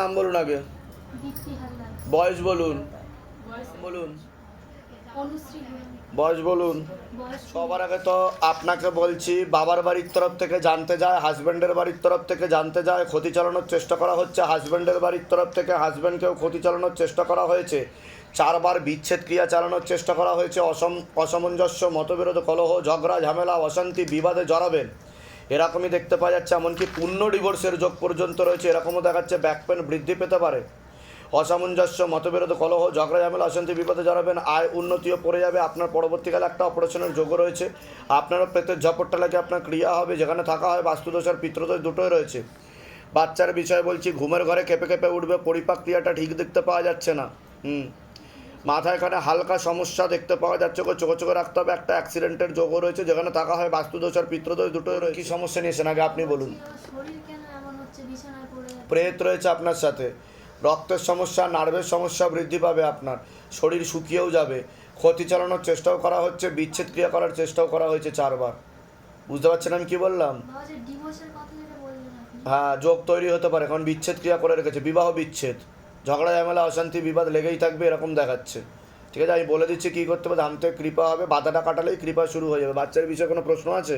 নাম বলুন আগে। বয়স বলুন। বলুন। বয়স বলুন। সবার আগে তো আপনাকে বলছি বাবার বাড়ির তরফ থেকে জানতে যায় হাজব্যান্ডের বাড়ির তরফ থেকে জানতে যায় ক্ষতি চালানোর চেষ্টা করা হচ্ছে। হাজব্যান্ডের বাড়ির তরফ থেকে হাজব্যান্ডকেও ক্ষতি চালানোর চেষ্টা করা হয়েছে। চারবার বিচ্ছেদ ক্রিয়া চালানোর চেষ্টা করা হয়েছে। অসম অসামঞ্জস্য মতবিরোধ কলহ ঝগড়া ঝামেলা অশান্তি বিবাদে জড়াবেন এরকমই দেখতে পাওয়া যাচ্ছে, এমনকি পূর্ণ ডিভোর্সের যোগ পর্যন্ত রয়েছে। এরকমও দেখাচ্ছে ব্যাক পেন বৃদ্ধি পেতে পারে। অসামঞ্জস্য, মতবিরোধ, কলহ, ঝগড়া, ঝামেলা, অশান্তি, বিপদে জড়াবেন, আয় উন্নতিও পড়ে যাবে। আপনার পরবর্তীকালে একটা অপারেশনের যোগ রয়েছে। আপনারও পেটের ঝপটটা লাগে আপনার ক্রিয়া হবে, যেখানে থাকা হয় বাস্তুদোষ আর পিত্রদোষ দুটোই রয়েছে। বাচ্চার বিষয়ে বলছি, ঘুমের ঘরে কেঁপে কেঁপে উঠবে, পরিপাক ক্রিয়াটা ঠিক দেখতে পাওয়া যাচ্ছে না। হুম। মাথায় এখানে হালকা সমস্যা দেখতে পাওয়া যাচ্ছে। চোখে চোখে রাখতে হবে। একটা অ্যাক্সিডেন্টের যোগও রয়েছে যেখানে থাকা হয় বাস্তুদোষ আর পিত্রদোষ দুটোই রয়েছে। কী সমস্যা নিয়েছেন আগে আপনি বলুন। শরীর কেন এমন হচ্ছে? বিছানায় পড়ে যাচ্ছে। প্রেত রয়েছে আপনার সাথে। রক্তের সমস্যা নার্ভের সমস্যা বৃদ্ধি পাবে আপনার। শরীর শুকিয়েও যাবে। ক্ষতি চালানোর চেষ্টাও করা হচ্ছে বিচ্ছেদ ক্রিয়া করার চেষ্টাও করা হয়েছে চারবার। বুঝতে পারছেন আমি কি বললাম? হ্যাঁ যোগ তৈরি হতে পারে কারণ বিচ্ছেদ ক্রিয়া করে রেখেছে। বিবাহ বিচ্ছেদ। ঝগড়া ঝামেলা অশান্তি বিবাদ লেগেই থাকবে এরকম দেখাচ্ছে। ঠিক আছে আমি বলে দিচ্ছি কী করতে হবে ধাম থেকে কৃপা হবে বাধাটা কাটালেই কৃপা শুরু হয়ে যাবে। বাচ্চার বিষয়ে কোনো প্রশ্ন আছে?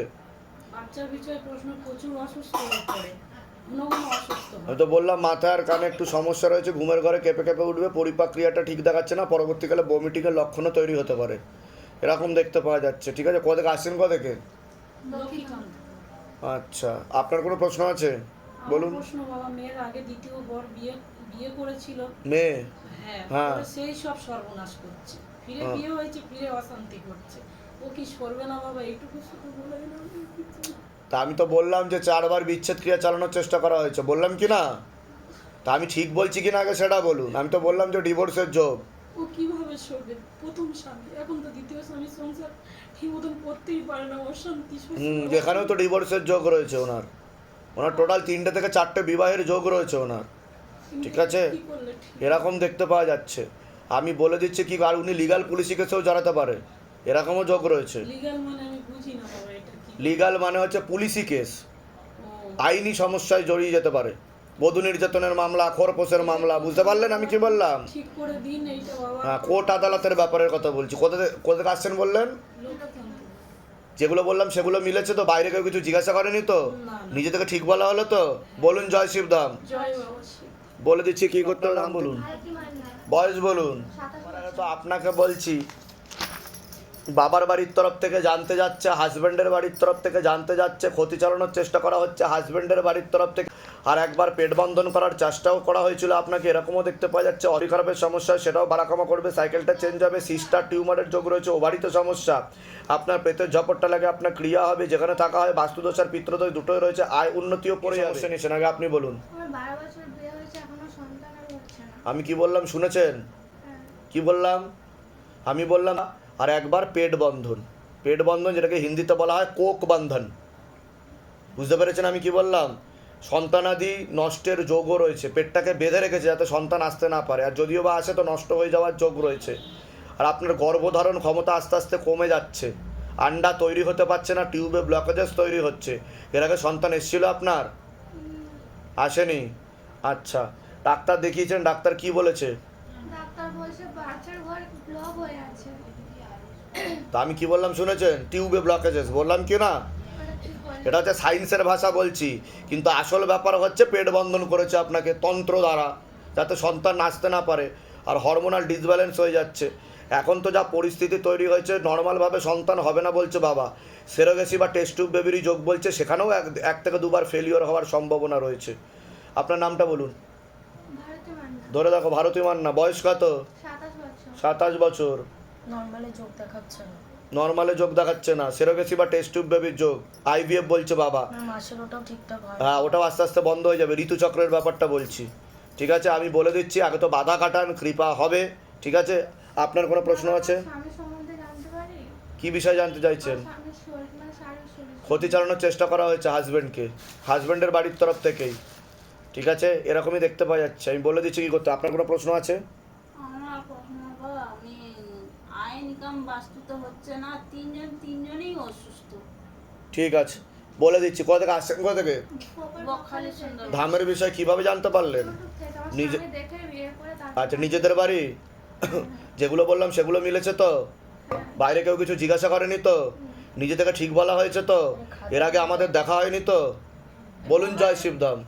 বাচ্চার বিষয়ে প্রশ্ন প্রচুর অসুস্থ হয়ে পড়ে। ঘন ঘন অসুস্থ আমি তো বললাম মাথায় আর কানে একটু সমস্যা রয়েছে ঘুমের ঘরে কেঁপে কেঁপে উঠবে পরিপাক্রিয়াটা ঠিক দেখাচ্ছে না পরবর্তীকালে বমিটিংয়ের লক্ষণও তৈরি হতে পারে। এরকম দেখতে পাওয়া যাচ্ছে ঠিক আছে? কোথেকে আসছেন কোথেকে আচ্ছা আপনার কোনো প্রশ্ন আছে? বলুন। প্রশ্ন বাবা মেয়ের আগে দ্বিতীয় বর বিয়ে বিয়ে করেছিল। মেয়ে? হ্যাঁ হ্যাঁ। সেই সব সর্বনাশ করছে। ফিরে হ্যাঁ। বিয়ে হয়েছে ফিরে অশান্তি করছে। ও কি সরবে না বাবা? এইটুকু শুধু বলে তা আমি তো বললাম যে চারবার বিচ্ছেদ ক্রিয়া চালানোর চেষ্টা করা হয়েছে। বললাম কি না? তা আমি ঠিক বলছি কি না আগে সেটা বলুন। আমি তো বললাম যে ডিভোর্সের যোগ। ও কীভাবে সরবে? প্রথম স্বামী এখন তো দ্বিতীয় স্বামী সংসার ঠিক মতন করতেই পারে না অশান্তি হুম যেখানেও তো ডিভোর্সের যোগ রয়েছে ওনার। ওনার টোটাল তিনটে থেকে চারটে বিবাহের যোগ রয়েছে ওনার। ঠিক আছে? এরকম দেখতে পাওয়া যাচ্ছে। আমি বলে দিচ্ছি কি আর উনি লিগাল পুলিশি কেসেও জড়াতে পারে? এরকমও যোগ রয়েছে। লিগাল মানে মানে হচ্ছে পুলিশি কেস আইনি সমস্যায় জড়িয়ে যেতে পারে। বধূ নির্যাতনের মামলা খোরপোশের মামলা বুঝতে পারলেন আমি কি বললাম? হ্যাঁ কোর্ট আদালতের ব্যাপারের কথা বলছি। কোথায় কোথায় আসছেন বললেন? যেগুলো বললাম সেগুলো মিলেছে তো? বাইরে কেউ কিছু জিজ্ঞাসা করেনি তো। নিজে থেকে ঠিক বলা হলো তো? বলুন জয় শিবধাম। জয় বলে দিচ্ছি কি করতে হবে? নাম বলুন। বয়স বলুন। আগে তো আপনাকে বলছি। বাবার বাড়ির তরফ থেকে জানতে যাচ্ছে হাজব্যান্ডের বাড়ির তরফ থেকে জানতে যাচ্ছে ক্ষতি চালানোর চেষ্টা করা হচ্ছে হাজব্যান্ডের বাড়ির তরফ থেকে আর একবার পেট বন্ধন করার চেষ্টাও করা হয়েছিল আপনাকে এরকমও দেখতে পাওয়া যাচ্ছে অরি খারাপের সমস্যা সেটাও বাড়াকামা করবে সাইকেলটা চেঞ্জ হবে সিস্টার টিউমারের যোগ রয়েছে ওভারিতে সমস্যা আপনার পেটের ঝপটটা লাগে আপনার ক্রিয়া হবে যেখানে থাকা হয় বাস্তুদোষ আর পিত্রদোষ দুটোই রয়েছে আয় উন্নতিও পড়ে যাচ্ছে নিচ্ছেন আগে আপনি বলুন। আমার বারো বছর বিয়ে হয়েছে এখনও সন্তান আর হচ্ছে না। আমি কি বললাম শুনেছেন? হ্যাঁ। কি বললাম? আমি বললাম আর একবার পেট বন্ধন। পেট বন্ধন যেটাকে হিন্দিতে বলা হয় কোক বন্ধন। বুঝতে পেরেছেন আমি কি বললাম? সন্তানাদি নষ্টের যোগও রয়েছে। পেটটাকে বেঁধে রেখেছে যাতে সন্তান আসতে না পারে। আর যদিও বা আসে তো নষ্ট হয়ে যাওয়ার যোগ রয়েছে। আর আপনার গর্ভধারণ ক্ষমতা আস্তে আস্তে কমে যাচ্ছে। আন্ডা তৈরি হতে পারছে না, টিউবে ব্লকেজেস তৈরি হচ্ছে। এর আগে সন্তান এসেছিল আপনার? আসেনি? আচ্ছা। ডাক্তার দেখিয়েছেন, ডাক্তার কি বলেছে? ডাক্তার বাচ্চার ঘর ব্লক হয়ে আছে। তা আমি কি বললাম শুনেছেন? টিউবে ব্লকেজেস বললাম কি না? এটা হচ্ছে সায়েন্সের ভাষা বলছি। কিন্তু আসল ব্যাপার হচ্ছে পেট বন্ধন করেছে আপনাকে তন্ত্র দ্বারা যাতে সন্তান আসতে না পারে আর হরমোনাল ডিসব্যালেন্স হয়ে যাচ্ছে। এখন তো যা পরিস্থিতি তৈরি হয়েছে নর্মালভাবে সন্তান হবে না বলছে বাবা। সেরোগেসি বা টেস্ট টিউব বেবিরই যোগ বলছে সেখানেও এক এক থেকে দুবার ফেলিওর হওয়ার সম্ভাবনা রয়েছে। আপনার নামটা বলুন। ধরে দেখো ভারতী মান্না। বয়স কত? সাতাশ বছর। নর্মালি চোখ দেখাচ্ছে না। নর্মালে যোগ দেখাচ্ছে না। সেরোগেসি বা টেস্ট টিউব বেবির যোগ। আইভিএফ বলছে বাবা। মাসের ওটাও ঠিকঠাক হয় হ্যাঁ ওটাও আস্তে আস্তে বন্ধ হয়ে যাবে। ঋতুচক্রের ব্যাপারটা বলছি। ঠিক আছে আমি বলে দিচ্ছি আগে তো বাধা কাটান কৃপা হবে। ঠিক আছে আপনার কোনো প্রশ্ন আছে? স্বামীর সম্বন্ধে জানতে কি বিষয় জানতে চাইছেন? ক্ষতি চালানোর চেষ্টা করা হয়েছে হাজব্যান্ডকে হাজব্যান্ডের বাড়ির তরফ থেকেই। ঠিক আছে এরকমই দেখতে পাওয়া যাচ্ছে। আমি বলে দিচ্ছি কী করতে আপনার কোনো প্রশ্ন আছে আমার প্রশ্ন হলো আমি আয় ইনকাম বাস্তুতে হচ্ছে না তিনজন তিনজনই অসুস্থ। ঠিক আছে বলে দিচ্ছি কোথা থেকে আসছেন কোথা থেকে? ধামের বিষয় কীভাবে জানতে পারলেন? নিজে- আচ্ছা নিজেদের বাড়ি? যেগুলো বললাম সেগুলো মিলেছে তো? বাইরে কেউ কিছু জিজ্ঞাসা করেনি তো? নিজে থেকে ঠিক বলা হয়েছে তো? এর আগে আমাদের দেখা হয়নি তো? বলুন জয় শিবধাম।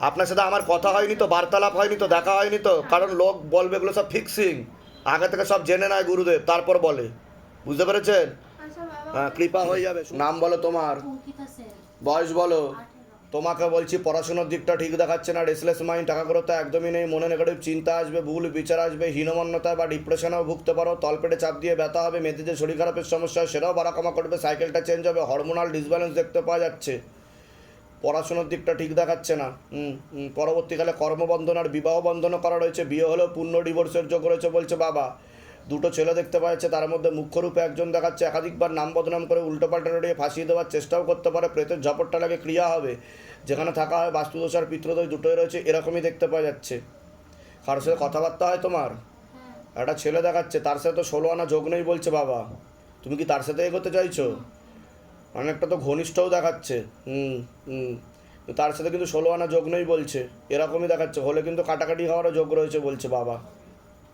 আপনার সাথে আমার কথা হয়নি তো? বার্তালাপ হয়নি তো? দেখা হয়নি তো? কারণ লোক বলবে এগুলো সব ফিক্সিং আগে থেকে সব জেনে নেয় গুরুদেব তারপর বলে। বুঝতে পেরেছেন? আচ্ছা হ্যাঁ কৃপা হয়ে যাবে। নাম বলো তোমার। বয়স বলো। তোমাকে বলছি পড়াশোনার দিকটা ঠিক দেখাচ্ছে না রেসলেস মাইন্ড টাকা করতে একদমই নেই মনে নেগেটিভ চিন্তা আসবে ভুল বিচার আসবে হীনমন্যতা বা ডিপ্রেশনেও ভুগতে পারো তলপেটে চাপ দিয়ে ব্যথা হবে মেয়েদের যে শরীর খারাপের সমস্যা সেটাও বাড়া কমা করবে সাইকেলটা চেঞ্জ হবে হরমোনাল ডিসব্যালেন্স দেখতে পাওয়া যাচ্ছে। পড়াশোনার দিকটা ঠিক দেখাচ্ছে না। পরবর্তীকালে কর্মবন্ধন আর বিবাহ বন্ধনও করা রয়েছে। বিয়ে হলেও পূর্ণ ডিভোর্সের যোগ রয়েছে বলছে বাবা। দুটো ছেলে দেখতে পাচ্ছে তার মধ্যে মুখ্যরূপে একজন দেখাচ্ছে একাধিকবার নাম বদনাম করে উল্টোপাল্টা লড়িয়ে ফাঁসিয়ে দেওয়ার চেষ্টাও করতে পারে। প্রেতের ঝপটটা লাগে ক্রিয়া হবে। যেখানে থাকা হয় বাস্তুদোষ আর পিত্রদোষ দুটোই রয়েছে এরকমই দেখতে পাওয়া যাচ্ছে। কারোর সাথে কথাবার্তা হয় তোমার? হ্যাঁ। একটা ছেলে দেখাচ্ছে তার সাথে তো ষোলো আনা যোগ নেই বলছে বাবা। তুমি কি তার সাথে এগোতে চাইছো? অনেকটা তো ঘনিষ্ঠও দেখাচ্ছে। হুম হুম। তার সাথে কিন্তু ষোলো আনা যোগ নেই বলছে। এরকমই দেখাচ্ছে। হলে কিন্তু কাটাকাটি হওয়ারও যোগ রয়েছে বলছে বাবা।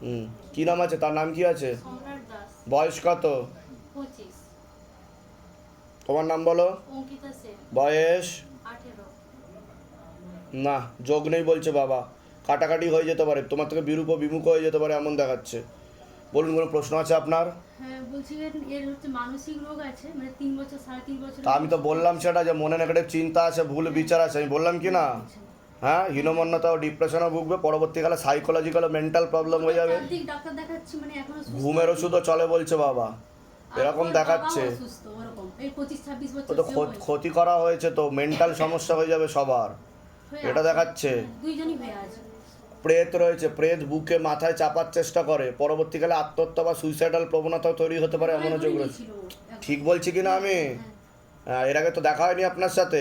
হুম কী নাম আছে? তার নাম কি আছে? বয়স কত? তোমার নাম বলো? বয়স? না যোগ নেই বলছে বাবা। কাটাকাটি হয়ে যেতে পারে। তোমার থেকে বিরূপ বিমুখ হয়ে যেতে পারে এমন দেখাচ্ছে। বলুন কোনো প্রশ্ন আছে আপনার? হ্যাঁ মানে তা আমি তো বললাম সেটা যে মনে নেগেটিভ চিন্তা আছে ভুল বিচার আছে আমি বললাম কি না? হ্যাঁ হীনমন্যতা ও ডিপ্রেশনও ভুগবে পরবর্তীকালে সাইকোলজিক্যাল মেন্টাল প্রবলেম হয়ে যাবে। মানে ঘুমের ওষুধও চলে বলছে বাবা। এরকম দেখাচ্ছে। তো ক্ষত- করা হয়েছে তো মেন্টাল সমস্যা হয়ে যাবে সবার। এটা দেখাচ্ছে। হ্যাঁ, দুইজনই হয়ে আছে। প্রেত রয়েছে প্রেত বুকে মাথায় চাপার চেষ্টা করে। পরবর্তীকালে আত্মহত্যা বা সুইসাইডাল প্রবণতাও তৈরি হতে পারে এমনও যোগ রয়েছে। ঠিক বলছি কি না আমি? হ্যাঁ, এর আগে তো দেখা হয়নি আপনার সাথে।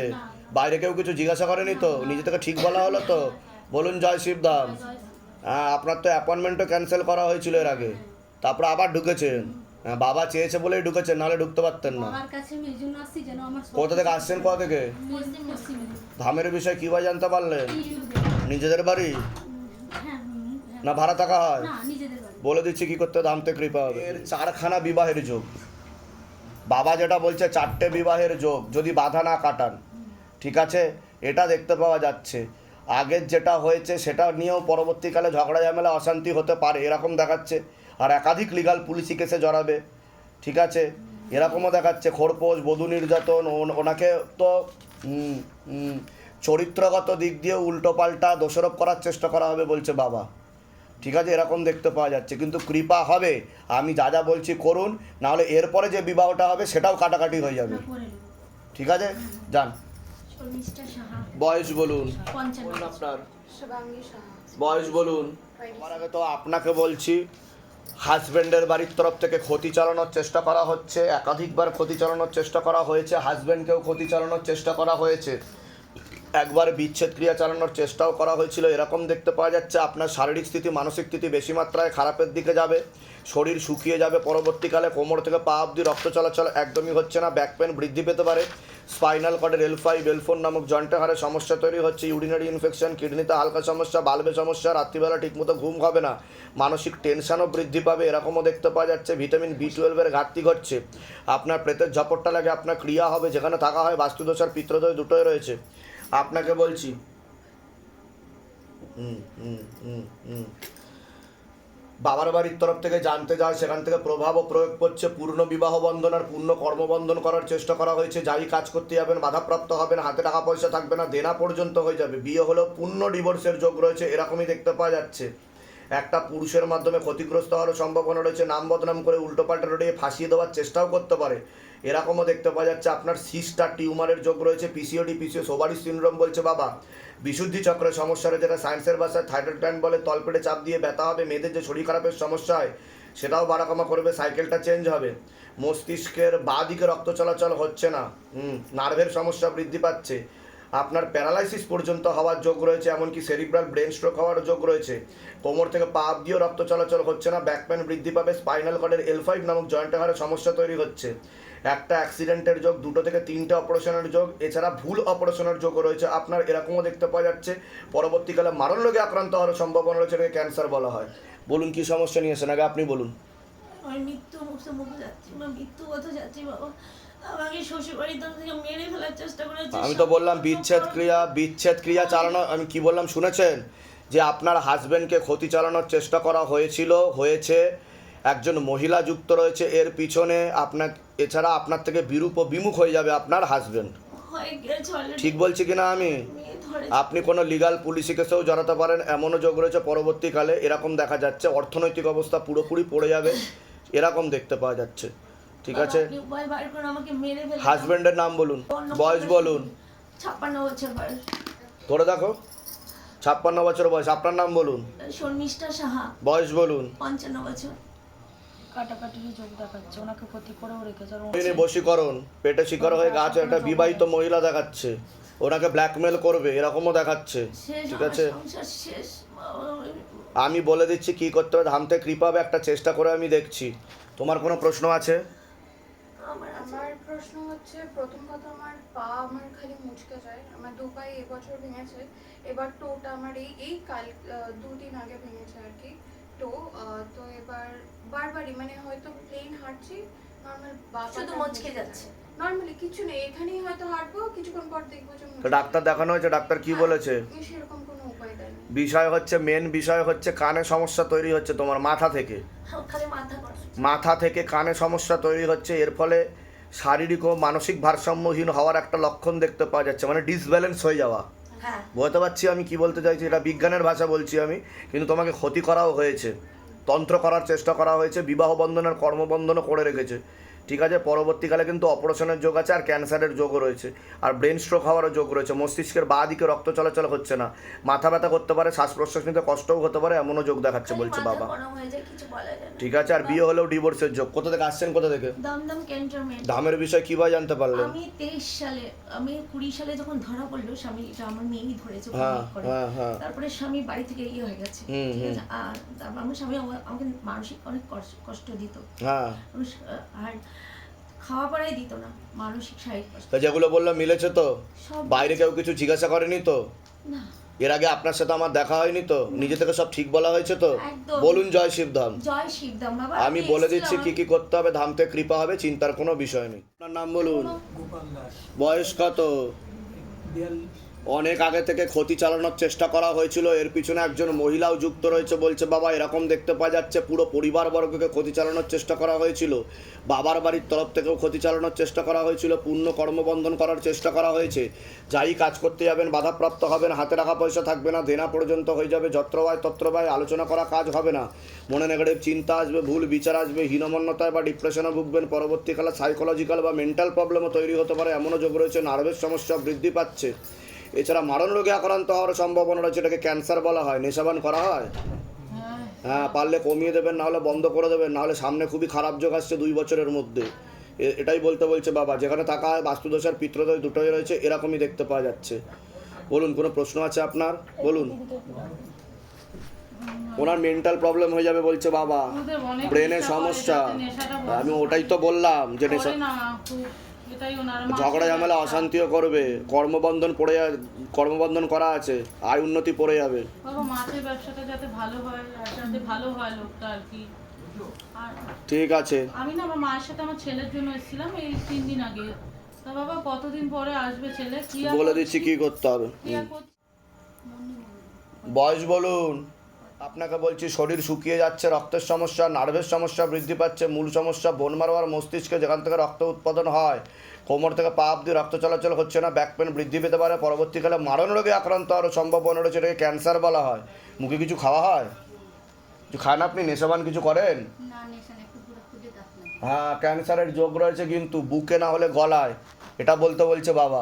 বাইরে কেউ কিছু জিজ্ঞাসা করেনি তো? নিজে থেকে ঠিক বলা হলো তো? বলুন জয় শিবধাম হ্যাঁ আপনার তো অ্যাপয়েন্টমেন্টও ক্যান্সেল করা হয়েছিল এর আগে। তারপর আবার ঢুকেছেন হ্যাঁ বাবা চেয়েছে বলেই ঢুকেছেন নাহলে ঢুকতে পারতেন না। কোথা থেকে আসছেন কোথা থেকে। ধামের বিষয়ে কীভাবে জানতে পারলেন? নিজেদের বাড়ি। না ভাড়া থাকা হয়? বলে দিচ্ছি কি করতে দামতে কৃপা হবে। এর চারখানা বিবাহের যোগ। বাবা যেটা বলছে চারটে বিবাহের যোগ যদি বাধা না কাটান। ঠিক আছে? এটা দেখতে পাওয়া যাচ্ছে। আগের যেটা হয়েছে সেটা নিয়েও পরবর্তীকালে ঝগড়া ঝামেলা অশান্তি হতে পারে। এরকম দেখাচ্ছে। আর একাধিক লিগাল পুলিশি কেসে জড়াবে। ঠিক আছে? এরকমও দেখাচ্ছে। খোরপোশ বধূ নির্যাতন ওন- ওনাকে তো চরিত্রগত দিক দিয়ে উল্টোপাল্টা দোষারোপ করার চেষ্টা করা হবে বলছে বাবা। ঠিক আছে এরকম দেখতে পাওয়া যাচ্ছে। কিন্তু কৃপা হবে আমি যা যা বলছি করুন নাহলে এরপরে যে বিবাহটা হবে সেটাও কাটাকাটি হয়ে যাবে। ঠিক আছে? যান। শর্মিষ্ঠা বয়স বলুন। আপনার। বয়স বলুন। আমার আগে তো আপনাকে বলছি হাজব্যান্ডের বাড়ির তরফ থেকে ক্ষতি চালানোর চেষ্টা করা হচ্ছে একাধিকবার ক্ষতি চালানোর চেষ্টা করা হয়েছে হাজব্যান্ডকেও ক্ষতি চালানোর চেষ্টা করা হয়েছে। একবার বিচ্ছেদ ক্রিয়া চালানোর চেষ্টাও করা হয়েছিল। এরকম দেখতে পাওয়া যাচ্ছে, আপনার শারীরিক স্থিতি, মানসিক স্থিতি বেশি মাত্রায় খারাপের দিকে যাবে। শরীর শুকিয়ে যাবে, পরবর্তীকালে কোমর থেকে পা অবধি রক্ত চলাচল একদমই হচ্ছে না ব্যাক পেন বৃদ্ধি পেতে পারে। স্পাইনাল কর্ডের এল ফাইভ এল ফোর নামক জয়েন্টে হারে সমস্যা তৈরি হচ্ছে ইউরিনারি ইনফেকশন কিডনিতে হালকা সমস্যা বাল্বে সমস্যা, রাত্রিবেলা ঠিকমতো ঘুম হবে না, মানসিক টেনশনও বৃদ্ধি পাবে, এরকমও দেখতে পাওয়া যাচ্ছে ভিটামিন বি টুয়েলভের ঘাটতি ঘটছে। আপনার প্রেতের ঝপটটা লাগে, আপনার ক্রিয়া হবে, যেখানে থাকা হয় বাস্তুদোষ আর পিত্রদোষ দুটোই রয়েছে। আপনাকে বলছি। হুম হুম হুম হুম। বাবার বাড়ির তরফ থেকে জানতে যায় সেখান থেকে প্রভাব ও প্রয়োগ করছে পূর্ণ বিবাহ বন্ধন আর পূর্ণ কর্মবন্ধন করার চেষ্টা করা হয়েছে। যাই কাজ করতে যাবেন বাধাপ্রাপ্ত হবেন হাতে টাকা পয়সা থাকবে না দেনা পর্যন্ত হয়ে যাবে। বিয়ে হলেও পূর্ণ ডিভোর্সের যোগ রয়েছে এরকমই দেখতে পাওয়া যাচ্ছে। একটা পুরুষের মাধ্যমে ক্ষতিগ্রস্ত হওয়ার সম্ভাবনা রয়েছে নাম বদনাম করে উল্টোপাল্টা রোডে ফাঁসিয়ে দেওয়ার চেষ্টাও করতে পারে। এরকমও দেখতে পাওয়া যাচ্ছে আপনার সিস্টার টিউমারের যোগ রয়েছে পিসিওডি পিসিও সোভারি সিনড্রোম বলছে বাবা। বিশুদ্ধি চক্রের সমস্যা রয়েছে যেটা সায়েন্সের ভাষায় থাইরয়েড গ্ল্যান্ড বলে তলপেটে চাপ দিয়ে ব্যথা হবে, মেয়েদের যে শরীর খারাপের সমস্যা হয়, সেটাও বাড়াকমা করবে, সাইকেলটা চেঞ্জ হবে। মস্তিষ্কের বাঁ দিকে রক্ত চলাচল হচ্ছে না, হুম, নার্ভের সমস্যা বৃদ্ধি পাচ্ছে। আপনার প্যারালাইসিস পর্যন্ত হওয়ার যোগ রয়েছে, এমনকি সেরিব্রাল ব্রেন স্ট্রোক হওয়ার যোগ রয়েছে। কোমর থেকে পা দিয়েও রক্ত চলাচল হচ্ছে না, ব্যাক পেন বৃদ্ধি পাবে, স্পাইনাল কর্ডের এল ফাইভ নামক জয়েন্ট হারে সমস্যা তৈরি হচ্ছে। একটা অ্যাক্সিডেন্টের যোগ দুটো থেকে তিনটে অপারেশনের যোগ এছাড়া ভুল অপারেশনের যোগও রয়েছে। আপনার এরকমও দেখতে পাওয়া যাচ্ছে। পরবর্তীকালে মারণ রোগে আক্রান্ত হওয়ার সম্ভাবনা রয়েছে এটাকে ক্যান্সার বলা হয়। বলুন কি সমস্যা নিয়েছেন আগে আপনি বলুন। আমি মৃত্যু মুখে মুখে যাচ্ছি। বা মৃত্যু কথা যাচ্ছি বাবা। আমাকে শ্বশুর তরফ থেকে মেরে ফেলার চেষ্টা করেছে আমি তো বললাম বিচ্ছেদ ক্রিয়া বিচ্ছেদ ক্রিয়া চালানো আমি কি বললাম শুনেছেন? যে আপনার হাজবেন্ডকে ক্ষতি চালানোর চেষ্টা করা হয়েছিল হয়েছে। একজন মহিলা যুক্ত রয়েছে এর পিছনে আপনার এছাড়া আপনার থেকে বিরূপ ও বিমুখ হয়ে যাবে আপনার হাজবেন্ড। ঠিক বলছি কিনা আমি? আপনি কোনো লিগাল পুলিশি কেসেও জড়াতে পারেন এমনও যোগ রয়েছে পরবর্তীকালে এরকম দেখা যাচ্ছে অর্থনৈতিক অবস্থা পুরোপুরি পড়ে যাবে এরকম দেখতে পাওয়া যাচ্ছে। ঠিক আছে? হাজবেন্ডের নাম বলুন বয়স বলুন। ছাপ্পান্ন বছর বয়স। ধরে দেখো ছাপ্পান্ন বছর বয়স আপনার নাম বলুন। শর্মিষ্ঠা সাহা। বয়স বলুন। পঞ্চান্ন বছর। কাটাকাটিরই যোগ দেখাচ্ছে ওনাকে ক্ষতি করেও রেখেছে। আর বশীকরণ পেটে শিকার হয়ে গাছে একটা বিবাহিত মহিলা দেখাচ্ছে। ওনাকে ব্ল্যাকমেল করবে এরকমও দেখাচ্ছে শেষ ঠিক আমার আছে? সংসার শেষ বাবা, আমি বলে দিচ্ছি কি করতে হবে ধামতে কৃপা হবে একটা চেষ্টা করে আমি দেখছি। তোমার কোনো প্রশ্ন আছে? আমার আছে। আমার প্রশ্ন হচ্ছে প্রথম কথা আমার পা আমার খালি মুচকে যায় আমার দু পায়ে এবছর ভেঙেছে এবার টোটা আমার এই এই কাল আহ, দুদিন আগে ভেঙেছে আর কি। তো তো এবার বারবারই মানে হয়তো প্লেন হাঁটছি নর্মাল শুধু মুচকে যাচ্ছে। নর্মালি কিছু নেই এখানেই হয়তো হাঁটবো কিছুক্ষণ পর দেখব যে তো ডাক্তার দেখানো হয়েছে ডাক্তার কি বলেছে? হ্যাঁ, সেরকম কোনো উপায় দেয়নি বিষয় হচ্ছে মেন বিষয় হচ্ছে কানে সমস্যা তৈরি হচ্ছে তোমার মাথা থেকে। মাথা থেকে কানে সমস্যা তৈরি হচ্ছে এর ফলে শারীরিক ও মানসিক ভারসাম্যহীন হওয়ার একটা লক্ষণ দেখতে পাওয়া যাচ্ছে মানে ডিসব্যালেন্স হয়ে যাওয়া। হ্যাঁ বুঝতে পারছি আমি, কি বলতে চাইছি? এটা বিজ্ঞানের ভাষা বলছি আমি, কিন্তু তোমাকে ক্ষতি করাও হয়েছে। তন্ত্র করার চেষ্টা করা হয়েছে, বিবাহ বন্ধনের কর্মবন্ধনও করে রেখেছে। ঠিক আছে পরবর্তীকালে কিন্তু অপারেশনের যোগ আছে আর ক্যান্সারের যোগও রয়েছে। আর ব্রেন স্ট্রোক হওয়ারও যোগ রয়েছে। মস্তিষ্কের বাঁ দিকে রক্ত চলাচল হচ্ছে না। মাথা ব্যথা করতে পারে শ্বাস প্রশ্বাস নিতে কষ্টও হতে পারে এমনও যোগ দেখাচ্ছে বলছে বাবা। ঠিক আছে আর বিয়ে হলেও ডিভোর্সের যোগ। কোথা থেকে আসছেন কোথা থেকে? দমদম ক্যান্টনমেন্ট দামের বিষয় কীভাবে জানতে পারলেন? আমি তেইশ সালে আমি কুড়ি সালে যখন ধরা পড়ল স্বামী আমার মেয়েই ধরেছে হ্যাঁ। হ্যাঁ, হ্যাঁ। তারপরে স্বামী বাড়ি থেকে ইয়ে হয়ে গেছে। ঠিক। আছে আর তারপর আমার স্বামী আমাকে মানসিক অনেক কষ্ট- দিত। আর খাওয়া পড়াই দিত না মানসিক শারীরিক কষ্ট। তো যেগুলো বললাম মিলেছে তো? সব বাইরে কেউ কিছু জিজ্ঞাসা করেনি তো? না। এর আগে আপনার সাথে আমার দেখা হয়নি তো? নিজে থেকে সব ঠিক বলা হয়েছে তো? একদম। বলুন জয় শিবধাম। জয় শিবদাম বাবা আমি বলে দিচ্ছি কি কি করতে হবে ধামতে কৃপা হবে চিন্তার কোনো বিষয় নেই। আপনার নাম বলুন। গোপাল দাস। বয়স কত? বিয়াল্লিশ। অনেক আগে থেকে ক্ষতি চালানোর চেষ্টা করা হয়েছিল। এর পিছনে একজন মহিলাও যুক্ত রয়েছে বলছে, বাবা, এরকম দেখতে পাওয়া যাচ্ছে, পুরো পরিবারবর্গকে ক্ষতি চালানোর চেষ্টা করা হয়েছিল। বাবার বাড়ির তরফ থেকেও ক্ষতি চালানোর চেষ্টা করা হয়েছিল, পূর্ণ কর্মবন্ধন করার চেষ্টা করা হয়েছে। যাই কাজ করতে যাবেন, বাধাপ্রাপ্ত হবেন, হাতে রাখা পয়সা থাকবে না, দেনা পর্যন্ত হয়ে যাবে যত্রবায় তত্রবায় আলোচনা করা কাজ হবে না। মনে নেগেটিভ চিন্তা আসবে, ভুল বিচার আসবে, হীনমন্যতায় বা ডিপ্রেশনে ভুগবেন, পরবর্তীকালে সাইকোলজিক্যাল বা মেন্টাল প্রবলেমও তৈরি হতে পারে, এমনও যোগ রয়েছে, নার্ভের সমস্যা বৃদ্ধি পাচ্ছে। এছাড়া মারণ রোগে আক্রান্ত হওয়ার সম্ভাবনা রয়েছে এটাকে ক্যান্সার বলা হয়। নেশাবান করা হয়? হ্যাঁ পারলে কমিয়ে দেবেন নাহলে বন্ধ করে দেবেন নাহলে সামনে খুবই খারাপ যোগ আসছে দুই বছরের মধ্যে। এটাই বলতে বলছে বাবা যেখানে থাকা হয় বাস্তুদোষার পিত্রদয় দুটোই রয়েছে এরকমই দেখতে পাওয়া যাচ্ছে। বলুন কোনো প্রশ্ন আছে আপনার? বলুন। ওনার মেন্টাল প্রবলেম হয়ে যাবে বলছে বাবা। ব্রেনের সমস্যা। আমি ওটাই তো বললাম যে নেশা ঝগড়া ঝামেলা অশান্তিও করবে। কর্মবন্ধন পড়ে কর্মবন্ধন করা আছে আয় উন্নতি পড়ে যাবে। বাবা মাছের ব্যবসাটা যাতে ভালো হয় আর যাতে ভালো হয় লোকটা আর কি। ঠিক আছে। আমি না আমার মায়ের সাথে আমার ছেলের জন্য এসেছিলাম এই তিন দিন আগে। তা বাবা কতদিন পরে আসবে ছেলে? কি বলে দিচ্ছি কি করতে হবে। বয়স বলুন। আপনাকে বলছি শরীর শুকিয়ে যাচ্ছে রক্তের সমস্যা নার্ভের সমস্যা বৃদ্ধি পাচ্ছে মূল সমস্যা বোন মারোয়ার মস্তিষ্কে যেখান থেকে রক্ত উৎপাদন হয় কোমর থেকে পা অব্দি রক্ত চলাচল হচ্ছে না ব্যাক পেন বৃদ্ধি পেতে পারে পরবর্তীকালে মারণ রোগে আক্রান্ত আরও সম্ভাবনা রয়েছে এটাকে ক্যান্সার বলা হয়। মুখে কিছু খাওয়া হয়? কিছু খান আপনি? নেশাবান কিছু করেন? হ্যাঁ ক্যান্সারের যোগ রয়েছে কিন্তু বুকে না হলে গলায়। এটা বলতে বলছে বাবা।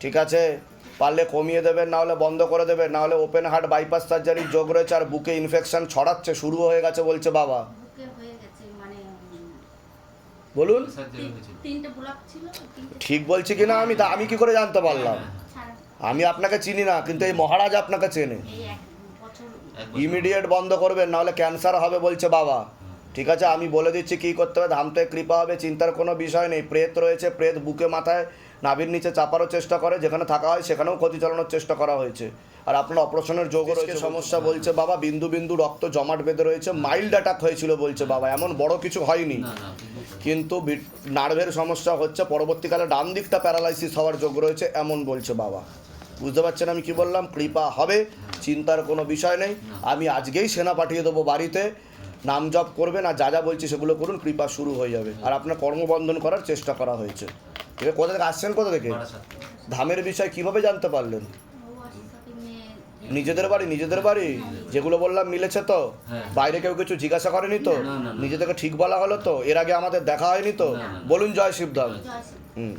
ঠিক আছে? পারলে কমিয়ে দেবেন না হলে বন্ধ করে দেবেন না হলে ওপেন হার্ট বাইপাস সার্জারির যোগ রয়েছে আর বুকে ইনফেকশন ছড়াচ্ছে শুরু হয়ে গেছে বলছে বাবা। হয়ে মানে বলুন? তিন- তিনটে ব্লক ছিল তিনটে ঠিক বলছি কি না আমি তা আমি কি করে জানতে পারলাম? আমি আপনাকে চিনি না কিন্তু এই মহারাজ আপনাকে চেনে। এই এক বছর ইমিডিয়েট বন্ধ করবেন নাহলে ক্যান্সার হবে বলছে বাবা। ঠিক আছে আমি বলে দিচ্ছি কী করতে হবে ধাম থেকে কৃপা হবে চিন্তার কোনো বিষয় নেই। প্রেত রয়েছে প্রেত বুকে মাথায় নাভির নিচে চাপারও চেষ্টা করে যেখানে থাকা হয় সেখানেও ক্ষতি চালানোর চেষ্টা করা হয়েছে। আর আপনার অপারেশনের যোগও রয়েছে সমস্যা বলছে বাবা বিন্দু বিন্দু রক্ত জমাট বেঁধে রয়েছে মাইল্ড অ্যাটাক হয়েছিল বলছে বাবা এমন বড় কিছু হয়নি। কিন্তু নার্ভের সমস্যা হচ্ছে পরবর্তীকালে ডান দিকটা প্যারালাইসিস হওয়ার যোগ রয়েছে এমন বলছে বাবা। বুঝতে পারছেন আমি কি বললাম? কৃপা হবে চিন্তার কোনো বিষয় নেই। আমি আজকেই সেনা পাঠিয়ে দেবো বাড়িতে নাম জপ করবেন আর যা যা বলছি সেগুলো করুন কৃপা শুরু হয়ে যাবে। আর আপনার কর্মবন্ধন করার চেষ্টা করা হয়েছে। আছে কোথা থেকে আসছেন কোথা থেকে? ধামের বিষয় কীভাবে জানতে পারলেন? নিজেদের বাড়ি নিজেদের বাড়ি? যেগুলো বললাম মিলেছে তো? হ্যাঁ। বাইরে কেউ কিছু জিজ্ঞাসা করেনি তো? না, না, না। নিজে থেকে ঠিক বলা হলো তো? এর আগে আমাদের দেখা হয়নি তো। বলুন জয় শিবধাম। হুম।